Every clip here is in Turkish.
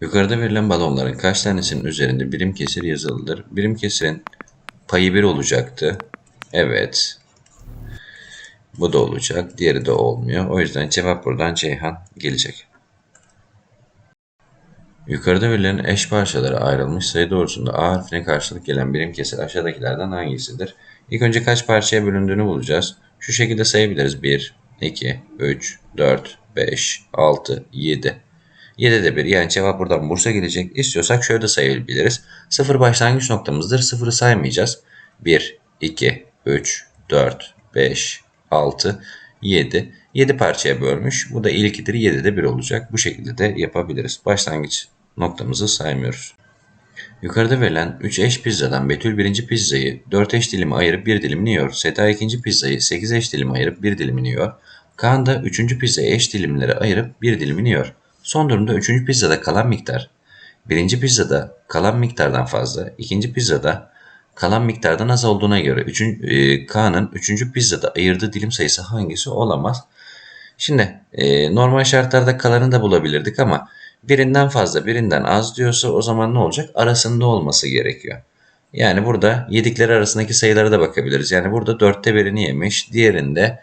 Yukarıda verilen balonların kaç tanesinin üzerinde birim kesir yazılıdır? Birim kesirin payı 1 olacaktı. Evet. Bu da olacak. Diğeri de olmuyor. O yüzden cevap buradan Ceyhan gelecek. Yukarıda verilen eş parçalara ayrılmış sayı doğrusunda A harfine karşılık gelen birim kesir aşağıdakilerden hangisidir? İlk önce kaç parçaya bölündüğünü bulacağız. Şu şekilde sayabiliriz. 1, 2, 3, 4, 5, 6, 7. 7 de 1 yani cevap buradan Bursa gelecek. İstiyorsak şöyle de sayabiliriz. 0 başlangıç noktamızdır. 0'ı saymayacağız. 1, 2, 3, 4, 5, 6, 7. 7 parçaya bölmüş. Bu da ilkidir. 7 de 1 olacak. Bu şekilde de yapabiliriz. Başlangıç noktamızı saymıyoruz. Yukarıda verilen 3 eş pizzadan Betül birinci pizzayı 4 eş dilime ayırıp bir dilimini yiyor. Seda ikinci pizzayı 8 eş dilime ayırıp bir dilimini yiyor. Kaan da 3. pizzayı eş dilimlere ayırıp bir dilimini yiyor. Son durumda 3. pizzada kalan miktar birinci pizzada kalan miktardan fazla, ikinci pizzada kalan miktardan az olduğuna göre üçün, e, Kaan'ın 3. pizzada ayırdığı dilim sayısı hangisi olamaz? Şimdi e, normal şartlarda kalanı da bulabilirdik ama birinden fazla birinden az diyorsa o zaman ne olacak? Arasında olması gerekiyor. Yani burada yedikleri arasındaki sayılara da bakabiliriz. Yani burada dörtte birini yemiş, diğerinde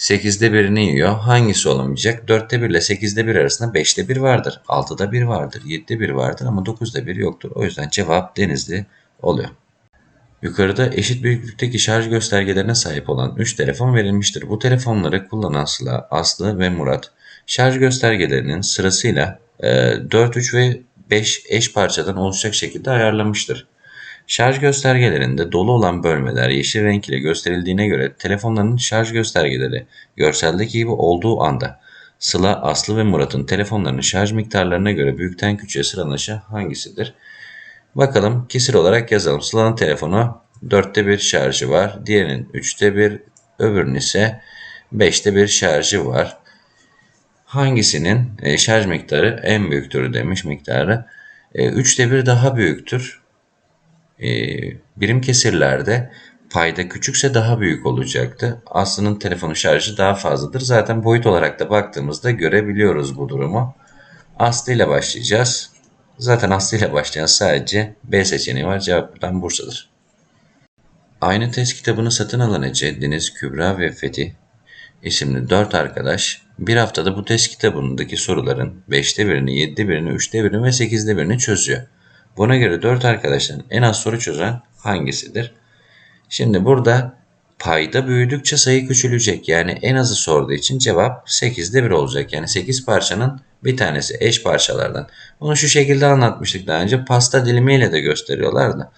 8'de birini yiyor. Hangisi olamayacak? 4'te 1 ile 8'de 1 arasında 5'te 1 vardır. 6'da 1 vardır. 7'de 1 vardır ama 9'da 1 yoktur. O yüzden cevap Denizli oluyor. Yukarıda eşit büyüklükteki şarj göstergelerine sahip olan 3 telefon verilmiştir. Bu telefonları kullanan Sıla, Aslı ve Murat şarj göstergelerinin sırasıyla e, 4, 3 ve 5 eş parçadan oluşacak şekilde ayarlamıştır. Şarj göstergelerinde dolu olan bölmeler yeşil renk ile gösterildiğine göre telefonların şarj göstergeleri görseldeki gibi olduğu anda Sıla, Aslı ve Murat'ın telefonlarının şarj miktarlarına göre büyükten küçüğe sıralaşı hangisidir? Bakalım kesir olarak yazalım. Sıla'nın telefonu 4'te 1 şarjı var. Diğerinin 3'te 1, öbürünün ise 5'te 1 şarjı var. Hangisinin e, şarj miktarı en büyüktür demiş miktarı. E, 3'te 1 daha büyüktür. E, birim kesirlerde payda küçükse daha büyük olacaktı. Aslı'nın telefonu şarjı daha fazladır. Zaten boyut olarak da baktığımızda görebiliyoruz bu durumu. Aslı ile başlayacağız. Zaten Aslı ile başlayan sadece B seçeneği var. Cevap buradan Bursa'dır. Aynı test kitabını satın alan Ece, Deniz, Kübra ve Fethi isimli 4 arkadaş bir haftada bu test kitabındaki soruların 5'te birini, 7'de birini, 3'te birini ve 8'de birini çözüyor. Buna göre 4 arkadaştan en az soru çözen hangisidir? Şimdi burada payda büyüdükçe sayı küçülecek. Yani en azı sorduğu için cevap 8'de 1 olacak. Yani 8 parçanın bir tanesi eş parçalardan. Bunu şu şekilde anlatmıştık daha önce. Pasta dilimiyle de gösteriyorlar da.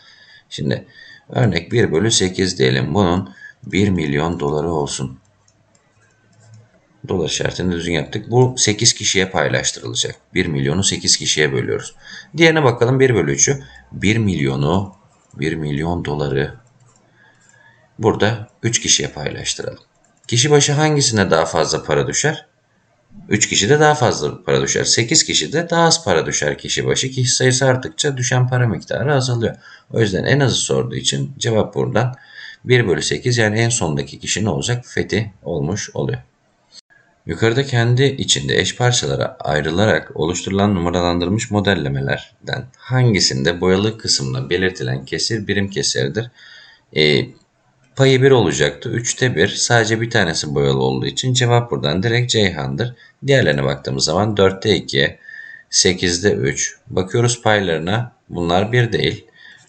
Şimdi örnek 1 bölü 8 diyelim. Bunun 1 milyon doları olsun. Dolar işaretini düzgün yaptık. Bu 8 kişiye paylaştırılacak. 1 milyonu 8 kişiye bölüyoruz. Diğerine bakalım 1 bölü 3'ü. 1 milyonu 1 milyon doları burada 3 kişiye paylaştıralım. Kişi başı hangisine daha fazla para düşer? 3 kişi de daha fazla para düşer. 8 kişi de daha az para düşer kişi başı. Kişi sayısı arttıkça düşen para miktarı azalıyor. O yüzden en azı sorduğu için cevap buradan 1 bölü 8 yani en sondaki kişi ne olacak? Fethi olmuş oluyor. Yukarıda kendi içinde eş parçalara ayrılarak oluşturulan numaralandırılmış modellemelerden hangisinde boyalı kısımda belirtilen kesir birim kesirdir? E, payı 1 olacaktı. 3'te 1 sadece bir tanesi boyalı olduğu için cevap buradan direkt Ceyhan'dır. Diğerlerine baktığımız zaman 4'te 2, 8'de 3. Bakıyoruz paylarına bunlar 1 değil.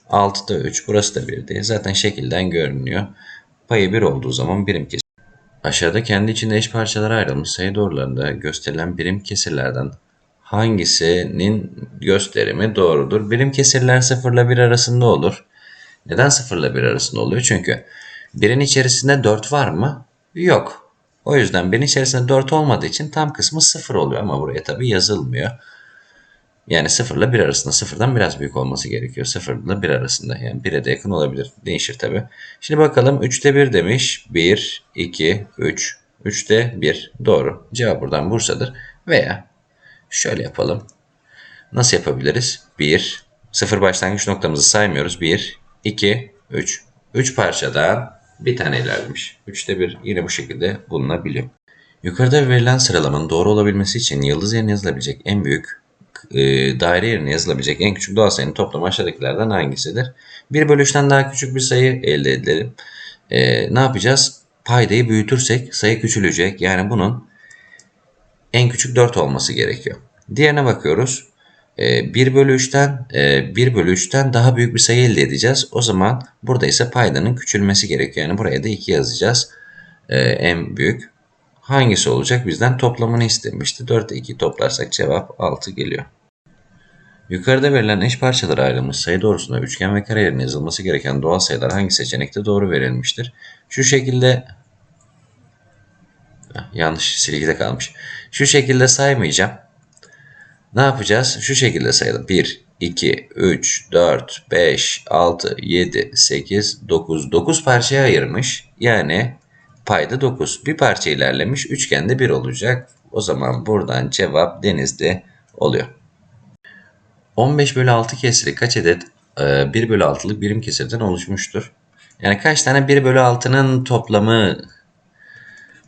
6'da 3 burası da 1 değil. Zaten şekilden görünüyor. Payı 1 olduğu zaman birim kesir. Aşağıda kendi içinde eş parçalara ayrılmış sayı doğrularında gösterilen birim kesirlerden hangisinin gösterimi doğrudur? Birim kesirler 0 ile 1 arasında olur. Neden 0 ile 1 arasında oluyor? Çünkü 1'in içerisinde 4 var mı? Yok. O yüzden 1'in içerisinde 4 olmadığı için tam kısmı 0 oluyor ama buraya tabi yazılmıyor. Yani 0 ile 1 arasında 0'dan biraz büyük olması gerekiyor. 0 ile 1 arasında yani 1'e de yakın olabilir. Değişir tabi. Şimdi bakalım 3'te 1 demiş. 1, 2, 3. 3'te 1. Doğru. Cevap buradan Bursa'dır. Veya şöyle yapalım. Nasıl yapabiliriz? 1, 0 başlangıç noktamızı saymıyoruz. 1, 2, 3. 3 parçadan bir tane ilerlemiş. 3'te 1 yine bu şekilde bulunabiliyor. Yukarıda verilen sıralamanın doğru olabilmesi için yıldız yerine yazılabilecek en büyük e, daire yerine yazılabilecek en küçük doğal sayının toplamı aşağıdakilerden hangisidir? 1 bölü 3'ten daha küçük bir sayı elde edelim. E, ne yapacağız? Paydayı büyütürsek sayı küçülecek. Yani bunun en küçük 4 olması gerekiyor. Diğerine bakıyoruz. E, 1 bölü 3'ten e, 1 bölü 3'ten daha büyük bir sayı elde edeceğiz. O zaman burada ise paydanın küçülmesi gerekiyor. Yani buraya da 2 yazacağız. E, en büyük hangisi olacak? Bizden toplamını istemişti. 4 ile 2 toplarsak cevap 6 geliyor. Yukarıda verilen eş parçalara ayrılmış sayı doğrusunda üçgen ve kare yerine yazılması gereken doğal sayılar hangi seçenekte doğru verilmiştir? Şu şekilde yanlış silgide kalmış. Şu şekilde saymayacağım. Ne yapacağız? Şu şekilde sayalım. 1, 2, 3, 4, 5, 6, 7, 8, 9. 9 parçaya ayırmış. Yani payda 9. Bir parça ilerlemiş. Üçgende 1 olacak. O zaman buradan cevap denizde oluyor. 15 bölü 6 kesiri kaç adet e, 1 bölü 6'lık birim kesirden oluşmuştur? Yani kaç tane 1 bölü 6'nın toplamı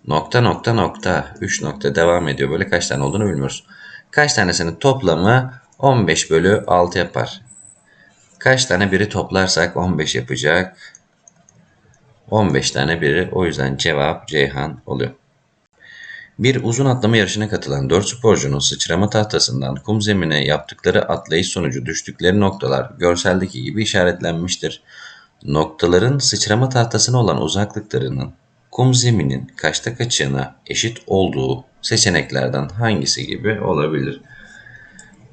nokta nokta nokta 3 nokta devam ediyor. Böyle kaç tane olduğunu bilmiyoruz. Kaç tanesinin toplamı 15 bölü 6 yapar. Kaç tane biri toplarsak 15 yapacak. 15 tane biri o yüzden cevap Ceyhan oluyor. Bir uzun atlama yarışına katılan 4 sporcunun sıçrama tahtasından kum zemine yaptıkları atlayış sonucu düştükleri noktalar görseldeki gibi işaretlenmiştir. Noktaların sıçrama tahtasına olan uzaklıklarının kum zeminin kaçta kaçına eşit olduğu seçeneklerden hangisi gibi olabilir?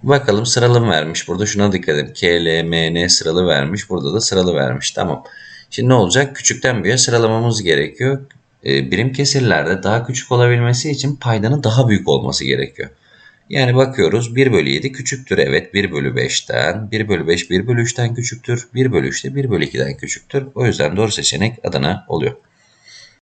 Bakalım sıralı vermiş. Burada şuna dikkat edin. K, L, M, N sıralı vermiş. Burada da sıralı vermiş. Tamam. Şimdi ne olacak? Küçükten büyüğe sıralamamız gerekiyor. Ee, birim kesirlerde daha küçük olabilmesi için paydanın daha büyük olması gerekiyor. Yani bakıyoruz 1 bölü 7 küçüktür. Evet 1 bölü 5'ten. 1 bölü 5 1 bölü 3'ten küçüktür. 1 bölü 3 de 1 bölü 2'den küçüktür. O yüzden doğru seçenek Adana oluyor.